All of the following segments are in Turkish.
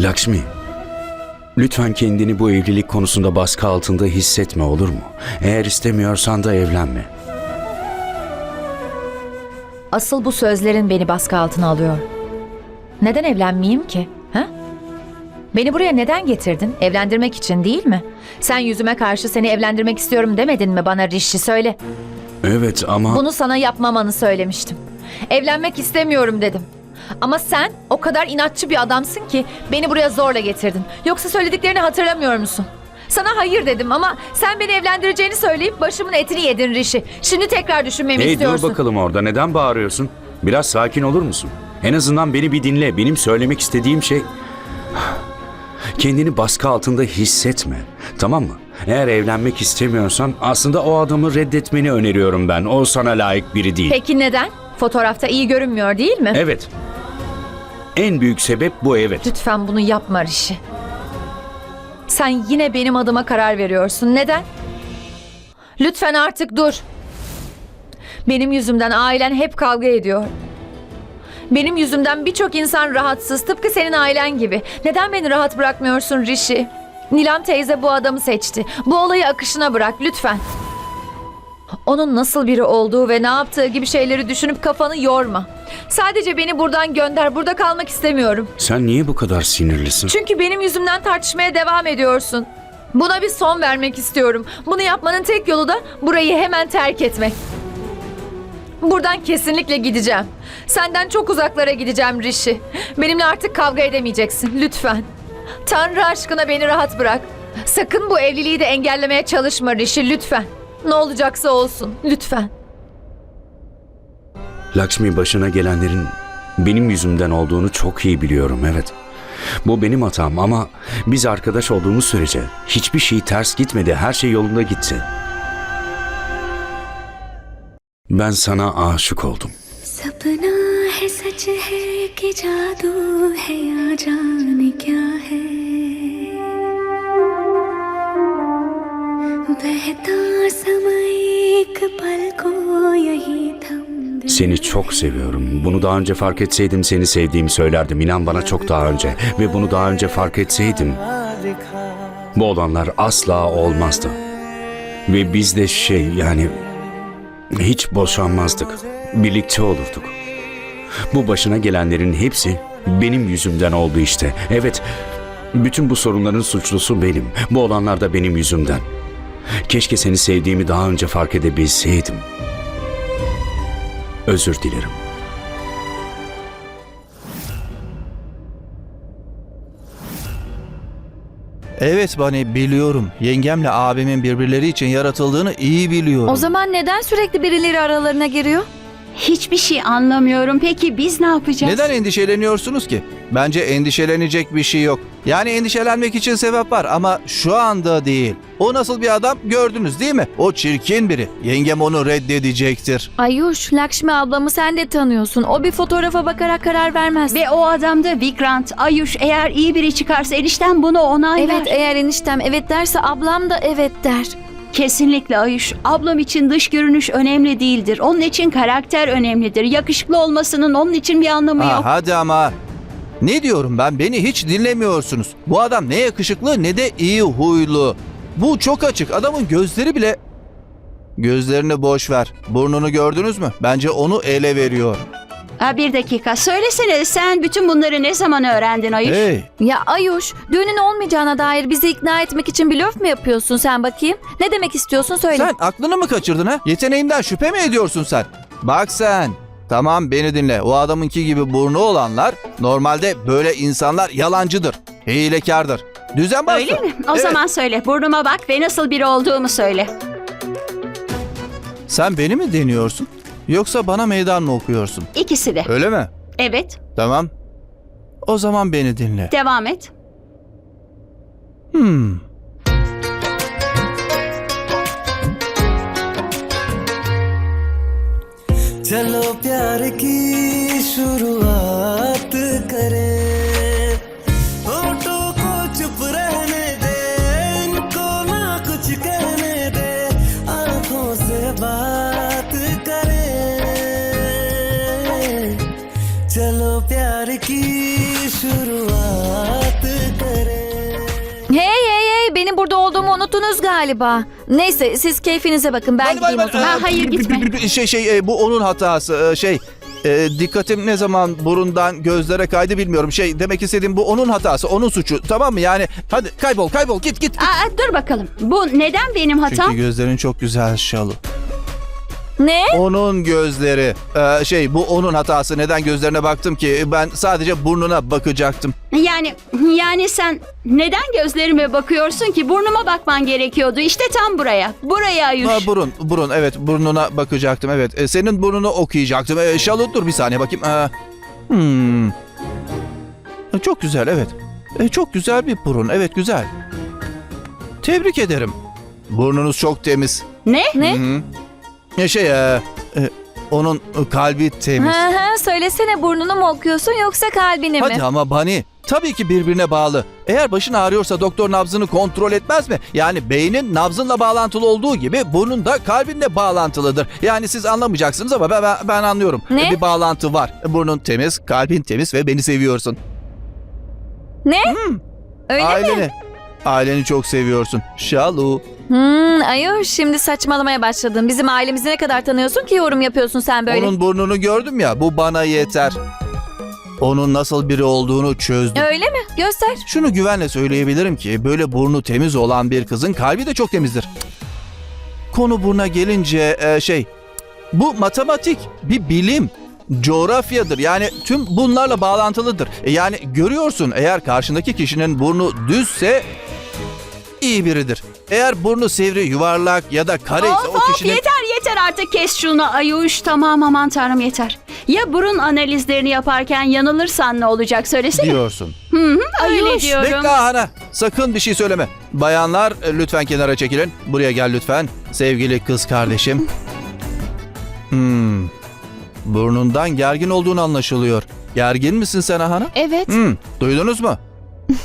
Lakshmi, lütfen kendini bu evlilik konusunda baskı altında hissetme olur mu? Eğer istemiyorsan da evlenme. Asıl bu sözlerin beni baskı altına alıyor. Neden evlenmeyeyim ki? Ha? Beni buraya neden getirdin? Evlendirmek için değil mi? Sen yüzüme karşı seni evlendirmek istiyorum demedin mi bana Rişi söyle. Evet ama... Bunu sana yapmamanı söylemiştim. Evlenmek istemiyorum dedim. Ama sen o kadar inatçı bir adamsın ki beni buraya zorla getirdin. Yoksa söylediklerini hatırlamıyor musun? Sana hayır dedim ama sen beni evlendireceğini söyleyip başımın etini yedin Rişi. Şimdi tekrar düşünmemi Hey istiyorsun. dur bakalım orada neden bağırıyorsun? Biraz sakin olur musun? En azından beni bir dinle. Benim söylemek istediğim şey... Kendini baskı altında hissetme. Tamam mı? Eğer evlenmek istemiyorsan aslında o adamı reddetmeni öneriyorum ben. O sana layık biri değil. Peki neden? Fotoğrafta iyi görünmüyor değil mi? Evet. En büyük sebep bu evet. Lütfen bunu yapma Rişi. Sen yine benim adıma karar veriyorsun. Neden? Lütfen artık dur. Benim yüzümden ailen hep kavga ediyor. Benim yüzümden birçok insan rahatsız tıpkı senin ailen gibi. Neden beni rahat bırakmıyorsun Rişi? Nilam teyze bu adamı seçti. Bu olayı akışına bırak lütfen. Onun nasıl biri olduğu ve ne yaptığı gibi şeyleri düşünüp kafanı yorma. Sadece beni buradan gönder. Burada kalmak istemiyorum. Sen niye bu kadar sinirlisin? Çünkü benim yüzümden tartışmaya devam ediyorsun. Buna bir son vermek istiyorum. Bunu yapmanın tek yolu da burayı hemen terk etmek. Buradan kesinlikle gideceğim. Senden çok uzaklara gideceğim Rişi. Benimle artık kavga edemeyeceksin lütfen. Tanrı aşkına beni rahat bırak. Sakın bu evliliği de engellemeye çalışma Rişi lütfen. Ne olacaksa olsun lütfen. Lakshmi başına gelenlerin benim yüzümden olduğunu çok iyi biliyorum evet. Bu benim hatam ama biz arkadaş olduğumuz sürece hiçbir şey ters gitmedi. Her şey yolunda gitti. Ben sana aşık oldum. सपना है सच है कि जादू है या जाने क्या है Seni çok seviyorum. Bunu daha önce fark etseydim seni sevdiğimi söylerdim. İnan bana çok daha önce. Ve bunu daha önce fark etseydim bu olanlar asla olmazdı. Ve biz de şey yani hiç boşanmazdık. Birlikte olurduk. Bu başına gelenlerin hepsi benim yüzümden oldu işte. Evet, bütün bu sorunların suçlusu benim. Bu olanlar da benim yüzümden. Keşke seni sevdiğimi daha önce fark edebilseydim. Özür dilerim. Evet Bani biliyorum. Yengemle abimin birbirleri için yaratıldığını iyi biliyorum. O zaman neden sürekli birileri aralarına giriyor? Hiçbir şey anlamıyorum. Peki biz ne yapacağız? Neden endişeleniyorsunuz ki? Bence endişelenecek bir şey yok. Yani endişelenmek için sebep var ama şu anda değil. O nasıl bir adam gördünüz değil mi? O çirkin biri. Yengem onu reddedecektir. Ayuş, Lakşmi ablamı sen de tanıyorsun. O bir fotoğrafa bakarak karar vermez. Ve o adam da Vikrant, Ayuş eğer iyi biri çıkarsa enişten bunu onaylar. evet eğer eniştem evet derse ablam da evet der. Kesinlikle Ayuş. Ablam için dış görünüş önemli değildir. Onun için karakter önemlidir. Yakışıklı olmasının onun için bir anlamı Ha, yok. hadi ama. Ne diyorum ben? Beni hiç dinlemiyorsunuz. Bu adam ne yakışıklı ne de iyi huylu. Bu çok açık. Adamın gözleri bile... Gözlerini boş ver. Burnunu gördünüz mü? Bence onu ele veriyor. Ha, bir dakika. Söylesene sen bütün bunları ne zaman öğrendin Ayuş? Hey, Ya Ayuş, düğünün olmayacağına dair bizi ikna etmek için blöf mü yapıyorsun sen bakayım? Ne demek istiyorsun söyle. sen aklını mı kaçırdın ha? Yeteneğimden şüphe mi ediyorsun sen? Bak sen. Tamam beni dinle. O adamınki gibi burnu olanlar normalde böyle insanlar yalancıdır. Hilekardır. Düzenbazdır. Öyle mi? O Evet. zaman söyle. Burnuma bak ve nasıl biri olduğumu söyle. Sen beni mi deniyorsun? Yoksa bana meydan mı okuyorsun? İkisi de. Öyle mi? Evet. Tamam. O zaman beni dinle. Devam et. Hmm. चलो प्यार की प्यार की शुरुआत करें Hey hey hey benim burada olduğumu unuttunuz galiba. Neyse siz keyfinize bakın ben Hadi, hadi, gideyim o hadi. zaman. Ha, hayır, gitme. Şey şey e, bu onun hatası e, şey. e, dikkatim ne zaman burundan gözlere kaydı bilmiyorum. Şey demek istediğim bu onun hatası, onun suçu. Tamam mı? Yani hadi kaybol, kaybol, git git. git. Aa, dur bakalım. Bu neden benim hatam? Çünkü gözlerin çok güzel Şalu. Ne? Onun gözleri. Ee, şey bu onun hatası. Neden gözlerine baktım ki? Ben sadece burnuna bakacaktım. Yani yani sen neden gözlerime bakıyorsun ki? Burnuma bakman gerekiyordu. İşte tam buraya. Buraya Ayuş. Ha, burun, burun. Evet burnuna bakacaktım. Evet. E, senin burnunu okuyacaktım. E, Şalu dur bir saniye bakayım. Ee, hmm. E, Çok güzel evet. E, çok güzel bir burun. Evet güzel. Tebrik ederim. Burnunuz çok temiz. Ne? Ne? Hı hı. Ya şey e, e, onun kalbi temiz. Ha ha söylesene burnunu mu okuyorsun yoksa kalbini mi? Hadi ama Bani. Tabii ki birbirine bağlı. Eğer başın ağrıyorsa doktor nabzını kontrol etmez mi? Yani beynin nabzınla bağlantılı olduğu gibi burnun da kalbinle bağlantılıdır. Yani siz anlamayacaksınız ama ben, ben, ben anlıyorum. Ne? Bir bağlantı var. Burnun temiz, kalbin temiz ve beni seviyorsun. Ne? Öyle mi? Aileni. Çok seviyorsun. Şalu. Hmm, Ayuş şimdi saçmalamaya başladın. Bizim ailemizi ne kadar tanıyorsun ki yorum yapıyorsun sen böyle? Onun burnunu gördüm ya bu bana yeter. Onun nasıl biri olduğunu çözdüm. Öyle mi? Göster. Şunu güvenle söyleyebilirim ki böyle burnu temiz olan bir kızın kalbi de çok temizdir. Konu buruna gelince e, şey bu matematik bir bilim coğrafyadır yani tüm bunlarla bağlantılıdır. E, yani görüyorsun eğer karşındaki kişinin burnu düzse iyi biridir. Eğer burnu sivri, yuvarlak ya da kare ise Of o of kişinin... yeter yeter artık kes şunu Ayuş. Tamam aman tanrım yeter. Ya burun analizlerini yaparken yanılırsan ne olacak söylesene. diyorsun. Öyle diyorum. Bekle Hana. Sakın bir şey söyleme. Bayanlar e, lütfen kenara çekilin. Buraya gel lütfen. Sevgili kız kardeşim. Hmm. Burnundan gergin olduğunu anlaşılıyor. Gergin misin sen Hana? Evet. Hmm. Duydunuz mu?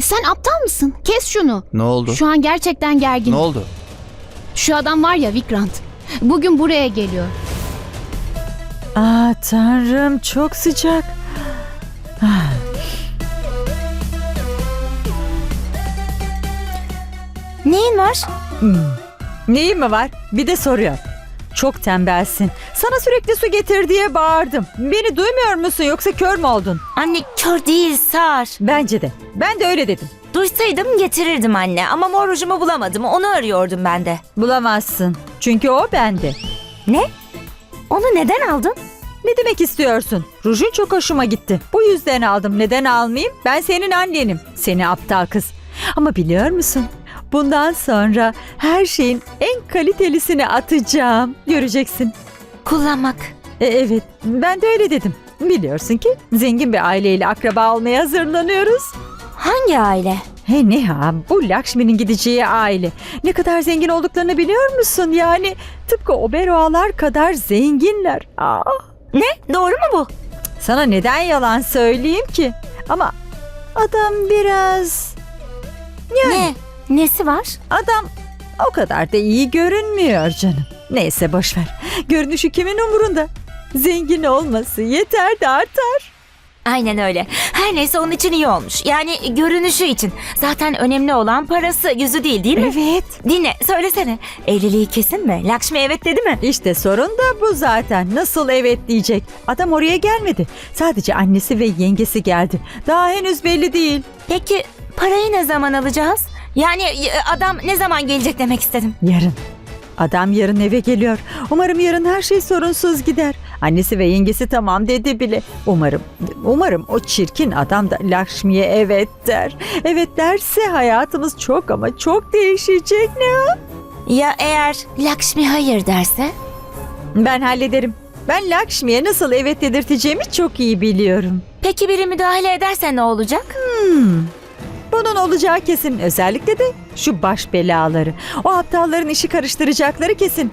Sen aptal mısın? Kes şunu. Ne oldu? Şu an gerçekten gergin. Ne oldu? Şu adam var ya Vikrant. Bugün buraya geliyor. Aa tanrım çok sıcak. Neyin var? Neyin mi var? Bir de soruyor. Çok tembelsin. Sana sürekli su getir diye bağırdım. Beni duymuyor musun yoksa kör mü oldun? Anne kör değil sağır. Bence de. Ben de öyle dedim. Duysaydım getirirdim anne ama mor rujumu bulamadım onu arıyordum ben de. Bulamazsın. Çünkü o bende. Ne? Onu neden aldın? Ne demek istiyorsun? Rujun çok hoşuma gitti. Bu yüzden aldım. Neden almayayım? Ben senin annenim. Seni aptal kız. Ama biliyor musun? Bundan sonra her şeyin en kalitelisini atacağım. Göreceksin. Kullanmak. E, evet, ben de öyle dedim. Biliyorsun ki zengin bir aileyle akraba olmaya hazırlanıyoruz. Hangi aile? He Neha, bu Lakshmi'nin gideceği aile. Ne kadar zengin olduklarını biliyor musun? Yani tıpkı Oberoalar kadar zenginler. Aa, Ne? Doğru mu bu? sana neden yalan söyleyeyim ki? Ama adam biraz... Ne? Nesi var? Adam o kadar da iyi görünmüyor canım. Neyse boş ver. Görünüşü kimin umurunda? Zengin olması yeter de artar. Aynen öyle. Her neyse onun için iyi olmuş. Yani görünüşü için. Zaten önemli olan parası, yüzü değil değil mi? Evet. Dinle, söylesene. Evliliği kesin mi? Lakşmi evet dedi mi? İşte sorun da bu zaten. Nasıl evet diyecek? Adam oraya gelmedi. Sadece annesi ve yengesi geldi. Daha henüz belli değil. Peki parayı ne zaman alacağız? Yani e, adam ne zaman gelecek demek istedim. Yarın. Adam yarın eve geliyor. Umarım yarın her şey sorunsuz gider. Annesi ve yengesi tamam dedi bile. Umarım, umarım o çirkin adam da Lakshmi'ye evet der. Evet derse hayatımız çok ama çok değişecek ne? Ya eğer Lakşmi hayır derse? Ben hallederim. Ben Lakshmi'ye nasıl evet dedirteceğimi çok iyi biliyorum. Peki biri müdahale ederse ne olacak? Hmm. Bunun olacağı kesin. Özellikle de şu baş belaları. O aptalların işi karıştıracakları kesin.